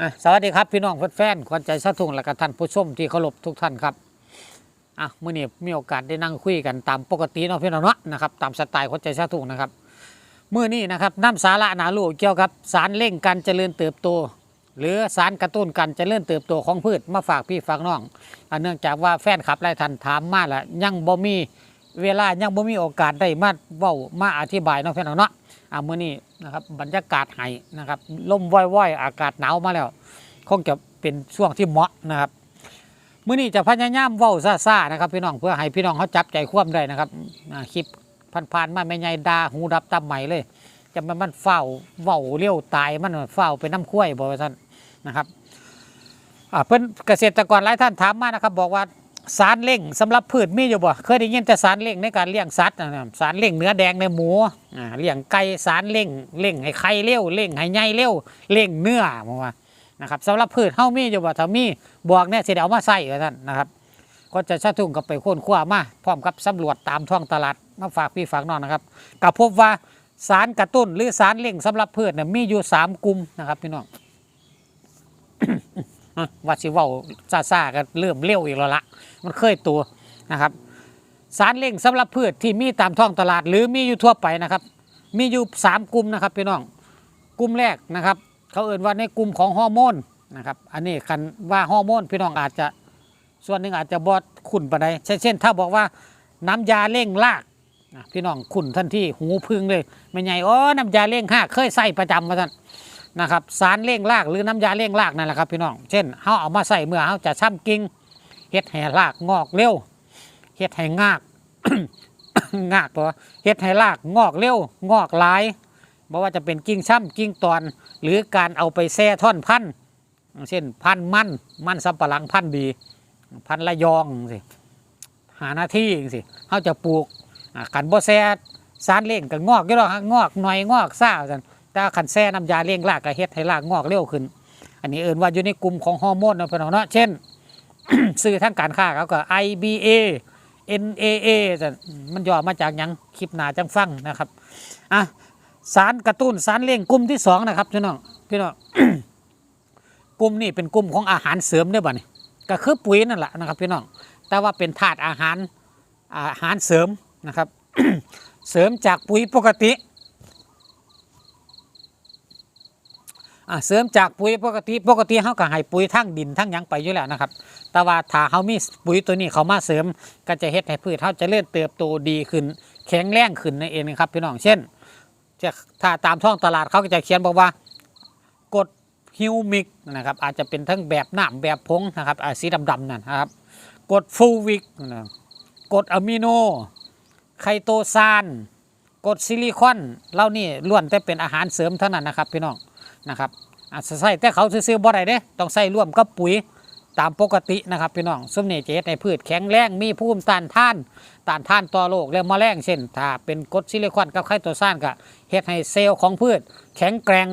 อะสวัสดีครับพี่น้องแฟนๆขวัญใจชาตุงและก็ท่านผู้ชมที่เคารพทุกท่านครับอะมื่อนี้มีโอกาสได้นั่งคุยกันตามปกติเนาะพี่น้องเนาะนะครับตามสไตล์ขวัญใจชาตุงนะครับเมื่อนี้นะครับน้ำสาระหนาลูกเกี่ยวกับสารเร่งการเจริญเติบโต หรือสารกระตุ้นการเจริญเติบโตของพืชมาฝากพี่ฝากน้องอะเนื่องจากว่าแฟนคลับหลายท่านถามมาแล้วยังบ่มีเวลายังบ่มีโอกาสได้มาเว้ามาอธิบายเนาะพี่น้องเนาะ อะมื่อนี้นะครับบรรยากาศไห้นะครับลมว่อยๆ อากาศหนาวมาแล้วคงจะเป็นช่วงที่เหมาะนะครับเมื้อนี้จะพยายามเว้าซ่าๆนะครับพี่น้องเพื่อให้พี่น้องเขาจับใจความได้นะครับคลิปผ่านๆมาไม่ใหญ่ดาหูดับตาใหม่เลย จะมันมันเฝ้าเว้าเลี้ยวตายมันเฝ้าไปน้ำข้วยบอกว่าท่านนะครับอ่าเพิ่อนเกษตรกรหลายท่านถามมานะครับ บอกว่า สารเร่งสำหรับพืชมีอยู่บ่เคยได้ยินแต่สารเร่งในการเลี้ยงสัตว์นะสารเร่งเนื้อแดงในหมูอ่าเลี้ยงไก่สารเร่งเร่งให้ไข่เร็วเร่งให้ใหญ่เร็วเร่งเนื้อบอกว่านะครับสำหรับพืชเฮามีอยู่บ่ถ้ามีบวกเนี่ยสิได้เอามาใส่ว่าท่านนะครับก็จะชะทุ่งกับไปค้นคว้ามาพร้อมกับสำรวจตามท้องตลาดมาฝากพี่ฝากน้องนะครับก็พบว่าสารกระตุ้นหรือสารเร่งสำหรับพืชเนี่ยมีอยู่สามกลุ่มนะครับพี่น้อง ว่าสิเว้าซาๆก็เริ่มเร็วอีกแล้วละมันเคยตัวนะครับ สารเร่งสำหรับพืชที่มีตามท้องตลาด หรือมีอยู่ทั่วไปนะครับ มีอยู่สามกลุ่มนะครับพี่น้องกลุ่มแรกนะครับ เขาเอ่นว่าในกลุ่มของฮอร์โมนนะครับอันนี้คันว่าฮอร์โมนพี่น้องอาจจะส่วนหนึ่งอาจจะบอดขุนปานใดเช่นเช่น ถ้าบอกว่าน้ำยาเร่งรากอะพี่น้องขุนทันที่หูพึ่งเลยไม่ใหญ่อ๋อน้ำยาเร่งห้ากเคยใส่ประจำมาท่าน นะครับสารเร่งรากหรือน้ำยาเร่งรากนั่นแหละครับพี่น้อง เช่นเขาเอามาใส่เมื่อเขาจะช้ำกิ่งเฮ็ดให้รากงอกเร็วเฮ็ดให้งากงากตัวเฮ็ดให้รากงอกเร็วงอกหลายบ่ว่าจะเป็นกิ่งช่ำกิ่งตอน หรือการเอาไปแช่ท่อนพันธุ์เช่นพันธุ์มันมันสำปะหลังพันธุ์ดี พันธุ์ระยองสิหาหน้าที่สิเขาจะปลูกอ่ากันบ่แซ่สารเล่งก็งอกอยู่แล้วฮะงอกหน่อยงอกซ่าจัน แต่ขันแซ่น้ำยาเลี้ยงรากก็เฮ็ดให้รากงอกเร็วขึ้น อันนี้เอิ้นว่าอยู่ในกลุ่มของฮอร์โมนเนาะพี่น้องเนาะเช่นสื่อทางการค้าเขาก็ IBA NAA จันมันย่อมาจากหยังคลิปหนาจังฟังนะครับอะสารกระตุ้นสารเร่งกลุ่มที่สองนะครับพี่น้องพี่น้องกลุ่มนี้เป็นกลุ่มของอาหารเสริมได้อบ่เนี่ยก็คือปุ๋ยนั่นแหละนะครับพี่น้องแต่ว่าเป็นธาตุอาหารอาหารเสริมนะครับ เสริมจากปุ๋ยปกติ อ่าเสริมจากปุ๋ยปกติปกติเขาก็ให้ปุ๋ยทั้งดินทั้งหยังไปอยู่แล้วนะครับ แต่ว่าถ้าเขามีปุ๋ยตัวนี้เขามาเสริมก็จะเฮ็ดให้พืชเขาเจะเริ่มเติบโตดีขึ้น แข็งแรงขึ้นนั่นเองนะครับพี่น้องเช่นจะถ้าตามท้องตลาดเขาก็จะเขียนบอกว่ากดฮิวมิกนะครับอาจจะเป็นทั้งแบบน้ำแบบผงนะครับอ่าสีดำๆนั่นนะครับกดฟูวิกนะกดอะมิโน ไคโตซานกรดซิลิคอนเหล่านี้ล้วนแต่เป็นอาหารเสริมเท่านั้นนะครับพี่น้อง นะครับอาจจะใส่แต่เขาซื้อๆบ่ได้เด้ต้องใส่ร่วมกับปุ๋ยตามปกตินะครับพี่น้องส้มนี่จะเฮ็ดให้พืชแข็งแรงมีภูมิต้านทานต้านทานต่อโรคและแมลงเช่น ถ้าเป็นกรดซิลิคอนกับไคโตซานก็เฮ็ดให้เซลล์ของพืช แข็งแกร่ง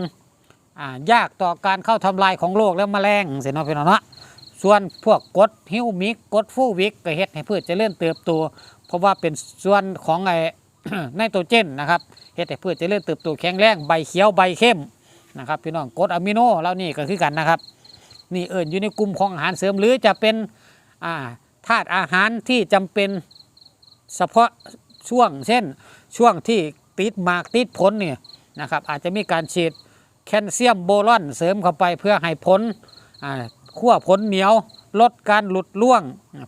ยากต่อการเข้าทำลายของโรคและแมลงเสียเนาะพี่น้องเนาะส่วนพวกกรดฮิวมิกกรดฟูวิกก็เฮ็ดให้พืชเจริญเติบโตเพราะว่าเป็นส่วนของไอไนโตรเจนนะครับเฮ็ดให้พืชเจริญเติบโตแข็งแรงใบเขียวใบเข้ม นะครับพี่น้องกรดอะมิโนแล้วนี่ก็คือกันนะครับ นี่เอิญอยู่ในกลุ่มของอาหารเสริมหรือจะเป็นาธาตุอาหารที่จำเป็นเฉพาะช่วงเช่นช่วงที่ติดหมากติดผลเนี่ยนะครับอาจจะมีการฉีดแคลเซียมโบรอนเสริมเข้าไปเพื่อให้ผลขั้วผลเหนียวลดการหลุดร่วง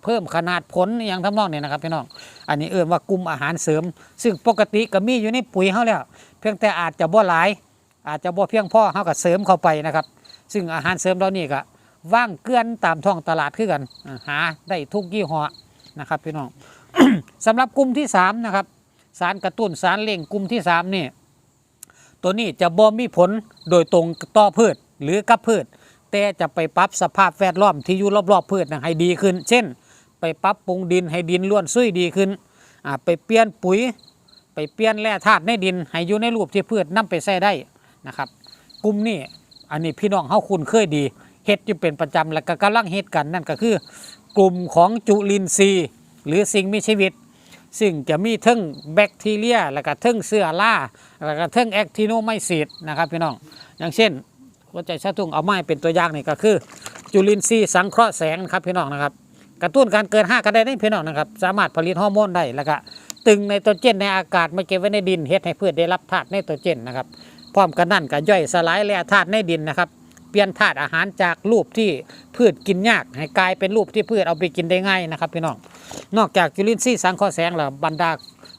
เพิ่มขนาดผลอย่างทำนองเนี่ยนะครับพี่น้องอันนี้เอ่นว่ากลุ่มอาหารเสริม ซึ่งปกติก็มีอยู่ในปุ๋ยเขาแล้ว เพียงแต่อาจจะบ่หลาย อาจจะบ่เพียงพอเขาก็เสริมเข้าไปนะครับ ซึ่งอาหารเสริมเหล่านี้ก็ว่างเกลื่อนตามท้องตลาดคือกันหาได้ทุกยี่ห้อนะครับพี่น้องสำหรับกลุ่มที่สามนะครับสารกระตุ้นสารเร่งกลุ่มที่สามนี่ตัวนี้จะบ่มีผลโดยตรงต่อพืชหรือกับพืช แต่จะไปปรับสภาพแวดล้อมที่อยู่รอบๆพืชนะให้ดีขึ้น เช่น ไปปรับปรุงดินให้ดินล้วนซุยดีขึ้นไปเปลี่ยนปุ๋ย ไปเปลี่ยนแร่ธาตุในดิน ให้อยู่ในรูปที่พืชนํไปใช้ได้ นะครับกลุ่มนี้อันนี้พี่น้องเฮาคุ้นเคยดีเฮ็ดอยู่เป็นประจำและก็กำลังเฮ็ดกันนั่นก็คือ กลุ่มของจุลินทรีย์ หรือสิ่งมีชีวิต ซึ่งจะมีทั้งแบคทีเรีย แล้วก็ทั้งเชื้อราแล้วก็ทั้งแอคทิโนไมซีดนะครับพี่น้อง อย่างเช่นหัวใจชาทุ่งเอาไม้เป็นตัวอย่างนี่ก็คือ จุลินทรีย์สังเคราะห์แสงครับพี่น้องนะครับกระตุ้นการเกิดห้าก็ได้ได้พี่น้องนะครับสามารถผลิตฮอร์โมนได้แล้วก็ตึงไนโตรเจนในอากาศมาเก็บไว้ในดินเฮ็ดให้พืชได้รับธาตุไนโตรเจนนะครับ พร้อมกันนั่นก็ย่อยสลายแร่ธาตุในดินนะครับ เปลี่ยนธาตุอาหารจากรูปที่พืชกินยาก ให้กลายเป็นรูปที่พืชเอาไปกินได้ง่ายนะครับพี่น้อง นอกจากจุลินทรีย์สังเคราะห์แสงแล้วบรรดา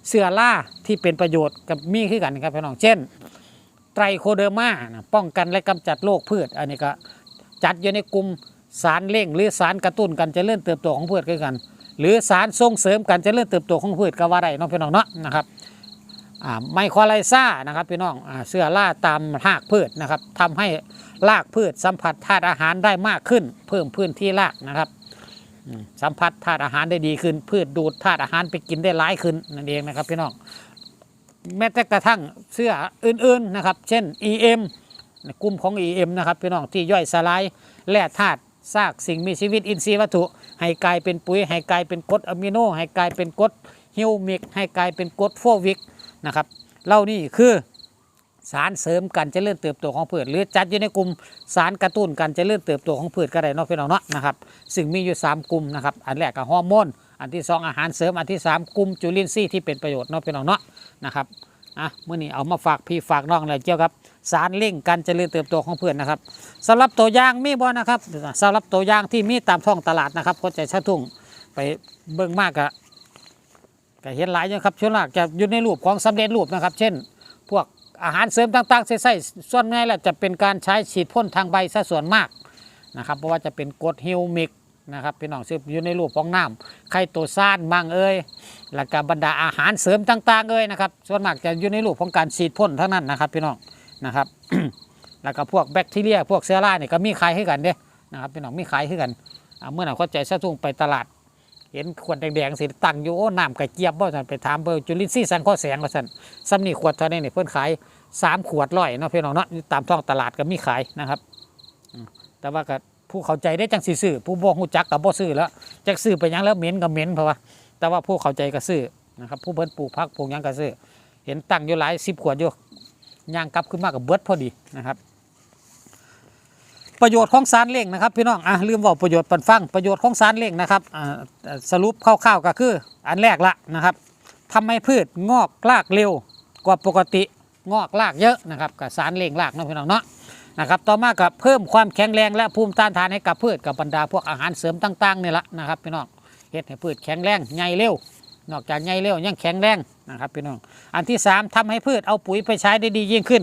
เสื้อล่าที่เป็นประโยชน์กับมีขึ้นกันครับพี่น้อง เช่น ไตรโคเดอร์มานะป้องกันและกำจัดโรคพืช อันนี้ก็จัดอยู่ในกลุ่มสารเร่ง หรือสารกระตุ้นการเจริญเติบโตของพืชคือกัน หรือสารส่งเสริมการเจริญเติบโตของพืชก็ว่าได้น้องพี่น้องเนาะนะครับ ไมโครไลซ่านะครับพี่น้องอเสื้อล่าตามรากพืชนะครับทำให้รากพืชสัมผัสธาตุอาหารได้มากขึ้น เพิ่มพื้นที่รากนะครับสัมผัสธาตุอาหารได้ดีขึ้น พืชดูดธาตุอาหารไปกินได้หลายขึ้นนั่นเองนะครับพี่น้องแม้แต่กระทั่งเสื้ออื่นๆนะครับ เช่น EM กลุ่มของ EM นะครับพี่น้องที่ย่อยสลายแร่ธาตุซากสิ่งมีชีวิตอินทรีย์วัตถุ ให้กลายเป็นปุ๋ย ให้กลายเป็นกรดอะมิโน ให้กลายเป็นกรดฮิวมิก ให้กลายเป็นกรดโฟวิก นะครับเหล่านี้คือสารเสริมการเจริญเติบโตของพืชหรือจัดอยู่ในกลุ่มสารกระตุ้นการเจริญเติบโตของพืชก็ได้เนาะพี่น้องเนาะนะครับซึ่งมีอยู่ 3 กลุ่มนะครับอันแรกก็ฮอร์โมนอันที่ 2 อาหารเสริมอันที่ 3 กลุ่มจุลินทรีย์ที่เป็นประโยชน์เนาะพี่น้องเนาะนะครับอะเมื่อนี้เอามาฝากพี่ฝากน้องอะไรเกี่ยวกับ สารเร่งการเจริญเติบโตของพืชนะครับสำหรับตัวอย่างมีบ่นะครับสำหรับตัวอย่างที่มีตามท้องตลาดนะครับก็จะชะทุ่งไปเบิ่งมากกะ ก็เห็นหลายอยู่ครับช่วงหลักจะอยู่ในรูปของสำเร็จรูปนะครับ เช่น พวกอาหารเสริมต่างๆใส่ๆส่วนใหญ่แล้วจะเป็นการใช้ฉีดพ่นทางใบซะส่วนมากนะครับเพราะว่าจะเป็นกรดฮิวมิกนะครับพี่น้องซึ่งอยู่ในรูปของน้ำไข่ตัวซ่านบ้างเอ้ยแล้วก็บรรดาอาหารเสริมต่าง ๆเลยนะครับส่วนมากจะอยู่ในรูปของการฉีดพ่นเท่านั้นนะครับพี่น้องนะครับแล้วก็พวกแบคทีเรียพวกเชื้อราเนี่ยก็มีขายให้กันเด้นะครับพี่น้องมีขายให้กันเมื่อไหน่เข้าใจซะทุ่งไปตลาด เห็นขวดแดงๆสีตั้งอยู่โอ้น้ำกระเจี๊ยบบ่สันไปถามเบอร์จุลินทรีย์สังเคราะห์แสงว่าสันซ้ำนี่ขวดเท่านี้เนี่ยเพิ่นขายสามขวดร้อยเนาะพี่น้องเนาะตามท้องตลาดก็มีขายนะครับแต่ว่าก็ผู้เข้าใจได้จังสิซื้อผู้บ่ฮู้จักก็บ่ซื้อแล้วจักซื้อไปยังแล้วเหม็นก็เหม็นเพราะว่า แต่ว่าผู้เข้าใจก็ซื้อนะครับผู้เพิ่นปลูกพักปลูกยังก็ซื้อเห็นตั้งอยู่หลายสิบขวดอยู่ย่างกลับขึ้นมากับเบิดพอดีนะครับ ประโยชน์ของสารเร่งนะครับพี่น้องอะลืมบอกประโยชน์ปันฟังประโยชน์ของสารเร่งนะครับอ่าสรุปคร่าวๆก็คืออันแรกละนะครับทำให้พืชงอกรากเร็วกว่าปกติงอกรากเยอะนะครับกับสารเร่งรากนะพี่น้องเนาะนะครับต่อมากับเพิ่มความแข็งแรงและภูมิต้านทานให้กับพืชกับบรรดาพวกอาหารเสริมต่างๆนี่แหละนะครับพี่น้องเฮ็ดให้พืชแข็งแรงใหญ่เร็วนอกจากใหญ่เร็วยังแข็งแรงนะครับพี่น้องอันที่ 3ทำให้พืชเอาปุ๋ยไปใช้ได้ดียิ่งขึ้น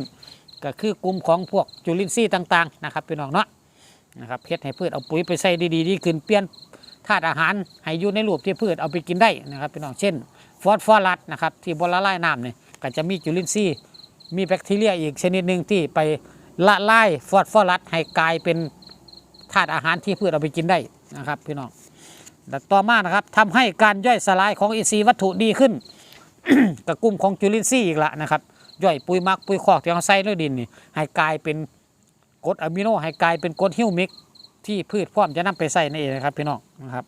ก็คือกลุ่มของพวกจุลินทรีย์ต่างๆนะครับพี่น้องเนาะนะครับเฮ็ดให้พืชเอาปุ๋ยไปใช้ได้ดีขึ้นเปลี่ยนธาตุอาหารให้อยู่ในรูปที่พืชเอาไปกินได้นะครับพี่น้องเช่น ฟอสฟอรัสนะครับที่บละลายน้ำเนี่ยก็จะมีจุลินทรีย์มีแบคทีเรียอีกชนิดหนึ่งที่ไปละลายฟอสฟอรัสให้กลายเป็นธาตุอาหารที่พืชเอาไปกินได้นะครับพี่น้องและต่อมานะครับทำให้การย่อยสลายของอินทรีย์วัตถุดีขึ้นกับกลุ่มของจุลินทรีย์อีกละนะครับ ย่อยปุ๋ยมักปุ๋ยคอกที่เราใส่ในดินนี่ให้กลายเป็นกรดอะมิโนให้กลายเป็นกรดฮิวมิก ที่พืชพร้อมจะนำไปใส่นั่นเองนะครับพี่น้องนะครับ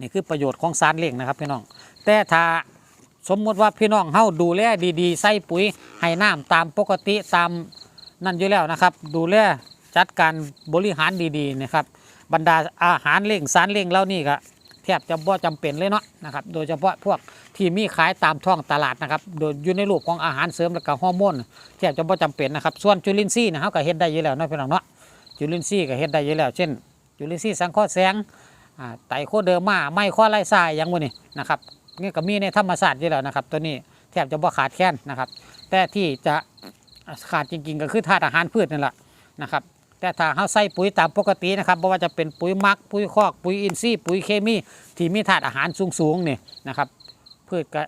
นี่คือประโยชน์ของสารเลี้ยงนะครับพี่น้อง แต่ถ้าสมมติว่าพี่น้องเฮาดูแลดีๆ ใส่ปุ๋ยให้น้ำตามปกติตามนั่นอยู่แล้วนะครับ ดูแลจัดการบริหารดีๆนะครับบรรดาอาหารเล่งสารเล่งเหล่านี้ก็ บจะบ่จำเป็นเลยเนาะนะครับโดยเฉพาะพวกที่มีขายตามท้องตลาดนะครับโดยอยู่ในรูปของอาหารเสริมและก็ฮอร์โมนแทบจะบ่จำเป็นนะครับส่วนจุลินทรีย์นะเขาก็เฮ็ดได้อยู่แล้วเนาะพี่น้องเนาะจุลินทรีย์ก็เฮ็ดได้อยู่แล้วเช่น จุลินทรีย์สังเคราะห์แสงอ่าไตโคเดอร์มาไมโครไลซายอย่างพวกนี้นะครับนี่ก็มีในธรรมศาสตร์อยู่แล้วนะครับ ตัวนี้แทบจะบ่ขาดแคลนนะครับ แต่ที่จะขาดจริงๆ ก็คือธาตุอาหารพืชนั่นแหละนะครับ แต่ถ้าเราใส่ปุ๋ยตามปกตินะครับไม่ว่าจะเป็นปุ๋ยมัก ปุ๋ยคอก ปุ๋ยอินทรีย์ปุ๋ยเคมี ที่มีธาตุอาหารสูงๆนี่นะครับพืชก็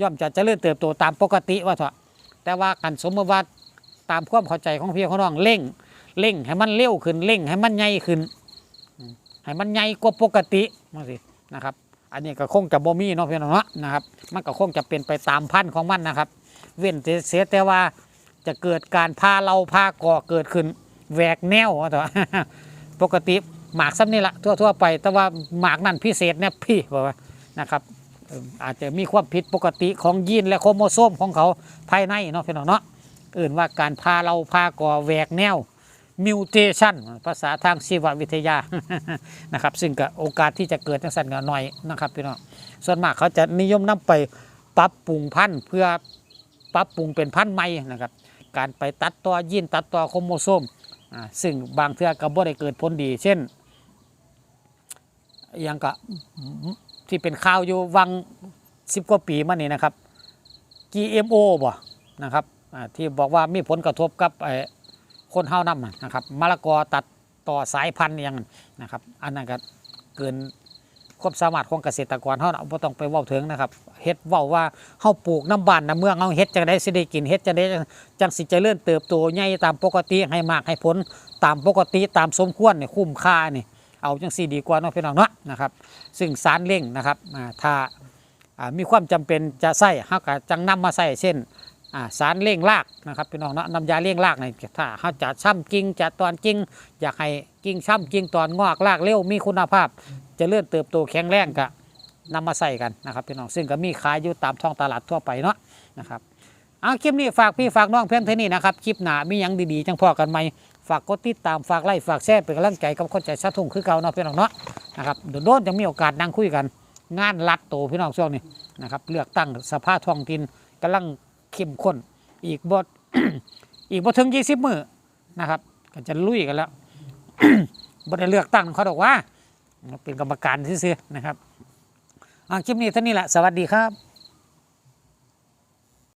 ย่อมจะเจริญเติบโตตามปกติว่าเถอะแต่ว่ากันสมมติว่าตามความเข้าใจของพี่ของน้องเร่งเร่งให้มันเร็วขึ้นเร่งให้มันใหญ่ขึ้นให้มันใหญ่กว่าปกติมาสินะครับ อันนี้ก็คงจะบ่มีเนาะพี่น้องเนาะนะครับ มันก็คงจะเป็นไปตามพันธุ์ของมันนะครับ เว้นแต่เสียแต่ว่าจะเกิดการพาเราพาก่อเกิดขึ้น แหวกแนวว่าแต่ว่าปกติหมากซ้ำนี่ละทั่วๆไป แต่ว่าหมากนั่นพิเศษเนี่ยพี่บอกว่านะครับ อาจจะมีความผิดปกติของยีนและโครโมโซมของเขาภายในเนาะพี่น้องเนาะอื่นว่าการพาเราพาก่อแหวกแนวมิวเทชันภาษาทางชีววิทยานะครับ ซึ่งก็โอกาสที่จะเกิดจังสันก็น้อยนะครับพี่น้องส่วนมากเขาจะนิยมนำไปปรับปรุงพันธุ์เพื่อปรับปรุงเป็นพันธุ์ใหม่นะครับ การไปตัดต่อยีนตัดต่อโครโมโซม ซึ่งบางเทื่อก็บ่ได้เกิดผลดี เช่นอหยังก็ที่เป็นข่าวอยู่วัง10กว่าปีมานี่นะครับ GMO บ่นะครับที่บอกว่ามีผลกระทบกับคนเฮานำนะครับมะละกอตัดต่อสายพันธุ์อหยังนั้นนะครับ อันนั้นก็เกิน ความสามารถของเกษตรกรเฮานะบ่ต้องไปเว้าถึงนะครับเฮ็ดเว้าว่าเฮาปลูกน้ำบ้านน้ำเมืองเฮาเฮ็ดจังได๋สิได้กินเฮ็ดจังได๋จังสิเจริญเติบโตใหญ่ตามปกติให้มากให้ผลตามปกติตามสมควรนี่คุ้มค่านี่เอาจังซี่ดีกว่าเนาะพี่น้องเนาะนะครับ ซึ่งสารเร่งนะครับอ่าถ้าอ่ามีความจำเป็นจะใส่เฮาก็จังนำมาใส่เช่น สารเร่งรากนะครับพี่น้องเนาะน้ำยาเร่งรากในถ้าเฮาจะช่ำกิ่งจะตอนกิ่งอยากให้กิ่งช่ำกิ่งตอนงอกรากเร็วมีคุณภาพ จะเลื่อนเติบโตแข็งแรงก็นำมาใส่กันนะครับพี่น้องซึ่งก็มีขายอยู่ตามท้องตลาดทั่วไปเนาะนะครับเอาคลิปนี้ฝากพี่ฝากน้องเพื่อนเท่านี้นะครับคลิปหนามียังดีๆจังพอกันไหมฝากกดติดตามฝากไลค์ฝากแชร์เป็นกำลังใจกับคนใจสะทุ่งคือเก่าเนาะพี่น้องเนาะนะครับโดนๆจะมีโอกาสนั่งคุยกัน งานรัดโตพี่น้องช่วงนี้นะครับเลือกตั้งสภาท้องถิ่นกำลัง เข้มข้น อีกบทอีกบดถึงยี่สิบมือนะครับก็จะลุยกันแล้วบ่ได้เลือกตั้งเขาบอกว่า เป็นกรรมการซื่อๆนะครับอ่าคลิปนี้เท่านี้แหละสวัสดีครับ